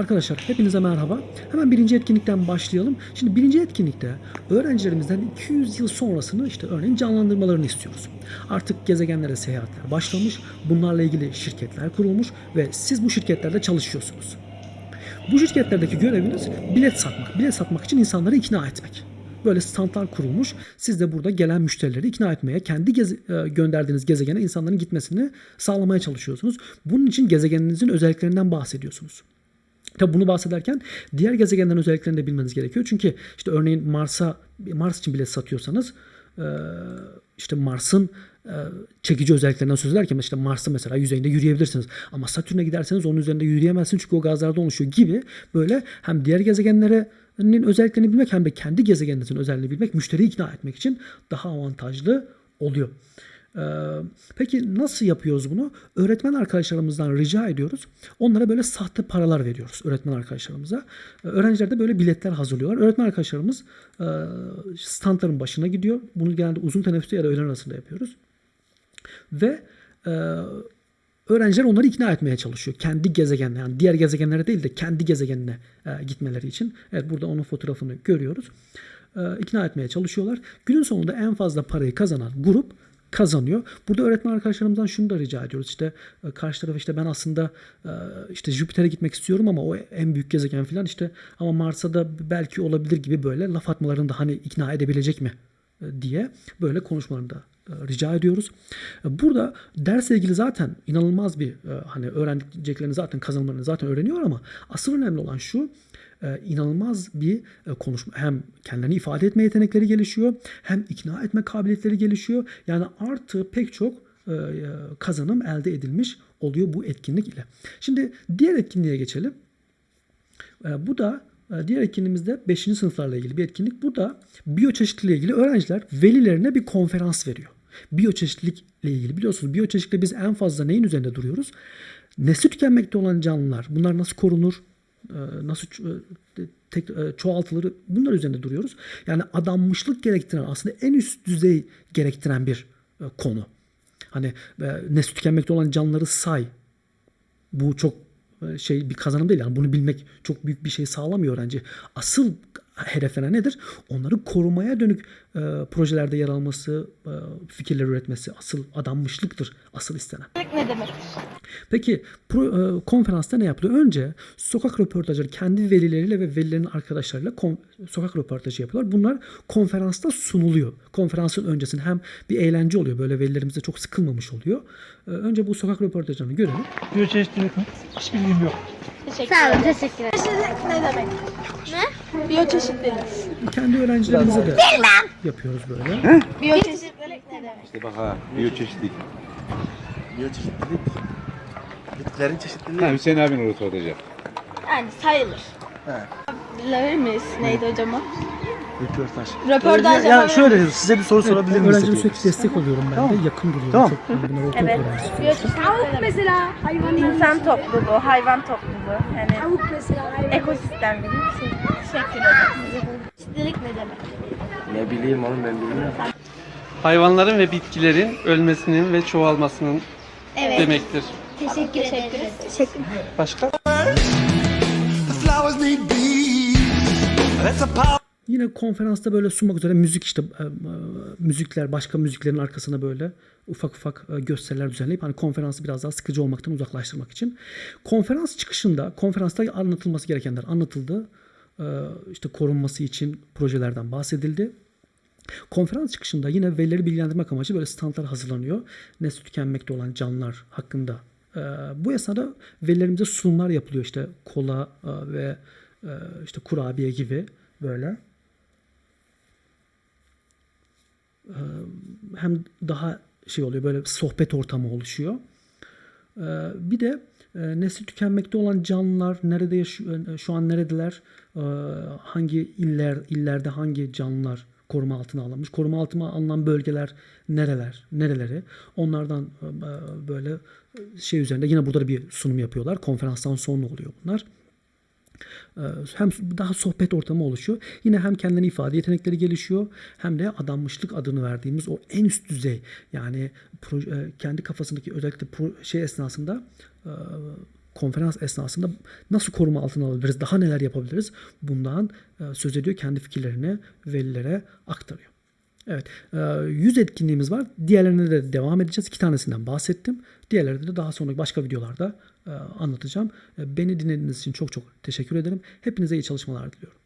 Arkadaşlar hepinize merhaba. Hemen birinci etkinlikten başlayalım. Şimdi birinci etkinlikte öğrencilerimizden 200 yıl sonrasını işte örneğin canlandırmalarını istiyoruz. Artık gezegenlere seyahatler başlamış. Bunlarla ilgili şirketler kurulmuş ve siz bu şirketlerde çalışıyorsunuz. Bu şirketlerdeki göreviniz bilet satmak. Bilet satmak için insanları ikna etmek. Böyle standlar kurulmuş. Siz de burada gelen müşterileri ikna etmeye, kendi geze- e, gönderdiğiniz gezegene insanların gitmesini sağlamaya çalışıyorsunuz. Bunun için gezegeninizin özelliklerinden bahsediyorsunuz. Tabi bunu bahsederken diğer gezegenlerin özelliklerini de bilmeniz gerekiyor. Çünkü işte örneğin Mars'a Mars için bilet satıyorsanız işte Mars'ın çekici özelliklerinden söz ederken işte Mars'ta mesela yüzeyinde yürüyebilirsiniz. Ama Satürn'e giderseniz onun üzerinde yürüyemezsiniz çünkü o gazlardan oluşuyor gibi böyle hem diğer gezegenlerin özelliklerini bilmek hem de kendi gezegeninizin özelliğini bilmek müşteriyi ikna etmek için daha avantajlı oluyor. Ee, peki nasıl yapıyoruz bunu? Öğretmen arkadaşlarımızdan rica ediyoruz. Onlara böyle sahte paralar veriyoruz öğretmen arkadaşlarımıza. Ee, öğrenciler de böyle biletler hazırlıyorlar. Öğretmen arkadaşlarımız e, standların başına gidiyor. Bunu genelde uzun teneffüste ya da öğlen arasında yapıyoruz. Ve e, öğrenciler onları ikna etmeye çalışıyor. Kendi gezegenine yani diğer gezegenlere değil de kendi gezegenine e, gitmeleri için. Evet burada onun fotoğrafını görüyoruz. İkna etmeye çalışıyorlar. Günün sonunda en fazla parayı kazanan grup kazanıyor. Burada öğretmen arkadaşlarımızdan şunu da rica ediyoruz. İşte e, karşı taraf işte ben aslında e, işte Jüpiter'e gitmek istiyorum ama o en büyük gezegen falan işte ama Mars'a da belki olabilir gibi böyle laf atmalarını da hani ikna edebilecek mi e, diye böyle konuşmalarını da rica ediyoruz. Burada dersle ilgili zaten inanılmaz bir hani öğrendiklerini zaten kazanımlarını zaten öğreniyor ama asıl önemli olan şu inanılmaz bir e, konuşma hem kendilerini ifade etme yetenekleri gelişiyor hem ikna etme kabiliyetleri gelişiyor. Yani artı pek çok e, e, kazanım elde edilmiş oluyor bu etkinlik ile. Şimdi diğer etkinliğe geçelim. E, bu da e, diğer etkinliğimizde 5. sınıflarla ilgili bir etkinlik. Bu da biyoçeşitliliğe ilgili öğrenciler velilerine bir konferans veriyor. Biyoçeşitlilikle ilgili biliyorsunuz biyoçeşitlikte biz en fazla neyin üzerinde duruyoruz? Nesli tükenmekte olan canlılar bunlar nasıl korunur? E, Nasıl e, tek, e, çoğaltılır? Bunlar üzerinde duruyoruz. Yani adanmışlık gerektiren aslında en üst düzey gerektiren bir e, konu. Hani nesli tükenmekte olan canlıları say, bu çok şey bir kazanım değil. Yani bunu bilmek çok büyük bir şey sağlamıyor öğrenci. Asıl hedefine nedir? Onları korumaya dönük e, projelerde yer alması, e, fikirler üretmesi asıl adanmışlıktır. Asıl istenen. ne demek? Peki pro- e, konferansta ne yapılıyor? Önce sokak röportajları kendi velileriyle ve velilerin arkadaşlarıyla kon- sokak röportajı yapıyorlar. Bunlar konferansta sunuluyor. Konferansın öncesinde hem bir eğlence oluyor. Böyle velilerimiz de çok sıkılmamış oluyor. E, önce bu sokak röportajlarını görelim. Biyoçeşitlilik mi? Hiç bilgim yok. Teşekkür Sağ olun, teşekkür ederim. Ne demek? Ne? Biyoçeşitlilik. Kendi öğrencilerimize de yapıyoruz böyle. Biyoçeşitlilik ne demek? İşte bak ha, biyoçeşitlik. Biyoçeşitlilik. Bitkilerin çeşitliliği. Ha, Hüseyin abin orada soracak. Yani sayılır. Evet. Bilebilir miyiz? Neydi hocam o? Röportaj. Röportaj Ya yapabilir şöyle size bir soru sorabilir miyim? Öğrencilere size? sürekli destek oluyorum ben Tamam. de. Yakın duruyorum. Tamam. Çok, yani bunlar ortaokul Evet. öğrencisi. Tavuk mesela hayvan İnsan topluluğu, hayvan topluluğu. Yani Tavuk mesela hayvan. ekosistem gibi bir şey. Teşekkür ederim. Biyoçeşitlilik ne demek? Ne bileyim oğlum ben bilmiyorum. Hayvanların ve bitkilerin ölmesinin ve çoğalmasının Evet. demektir. Teşekkür ederiz. Teşekkür Başka? Yine konferansta böyle sunmak üzere müzik işte e, e, müzikler başka müziklerin arkasına böyle ufak ufak e, gösteriler düzenleyip hani konferansı biraz daha sıkıcı olmaktan uzaklaştırmak için. Konferans çıkışında konferansta anlatılması gerekenler anlatıldı. İşte korunması için projelerden bahsedildi. Konferans çıkışında yine velileri bilgilendirmek amacı böyle standlar hazırlanıyor. Nesli tükenmekte olan canlılar hakkında. Bu esnada velilerimize sunumlar yapılıyor işte kola ve işte kurabiye gibi böyle. Ee, hem daha şey oluyor böyle sohbet ortamı oluşuyor. Ee, bir de e, nesli tükenmekte olan canlılar nerede yaşıyor, e, şu an neredeler, Ee, hangi iller illerde hangi canlılar koruma altına alınmış, koruma altına alınan bölgeler nereler, nereleri, onlardan e, böyle şey üzerinde yine burada da bir sunum yapıyorlar. Konferanstan sonra oluyor bunlar. Ee, Hem daha sohbet ortamı oluşuyor. Yine hem kendini ifade yetenekleri gelişiyor hem de adanmışlık adını verdiğimiz o en üst düzey yani proje, e, kendi kafasındaki özellikle şey esnasında e, konferans esnasında nasıl koruma altına alabiliriz, daha neler yapabiliriz bundan e, söz ediyor. Kendi fikirlerini velilere aktarıyor. Evet, e, 100 etkinliğimiz var. Diğerlerine de devam edeceğiz. İki tanesinden bahsettim. Diğerlerini de daha sonraki başka videolarda anlatacağım. Beni dinlediğiniz için çok çok teşekkür ederim. Hepinize iyi çalışmalar diliyorum.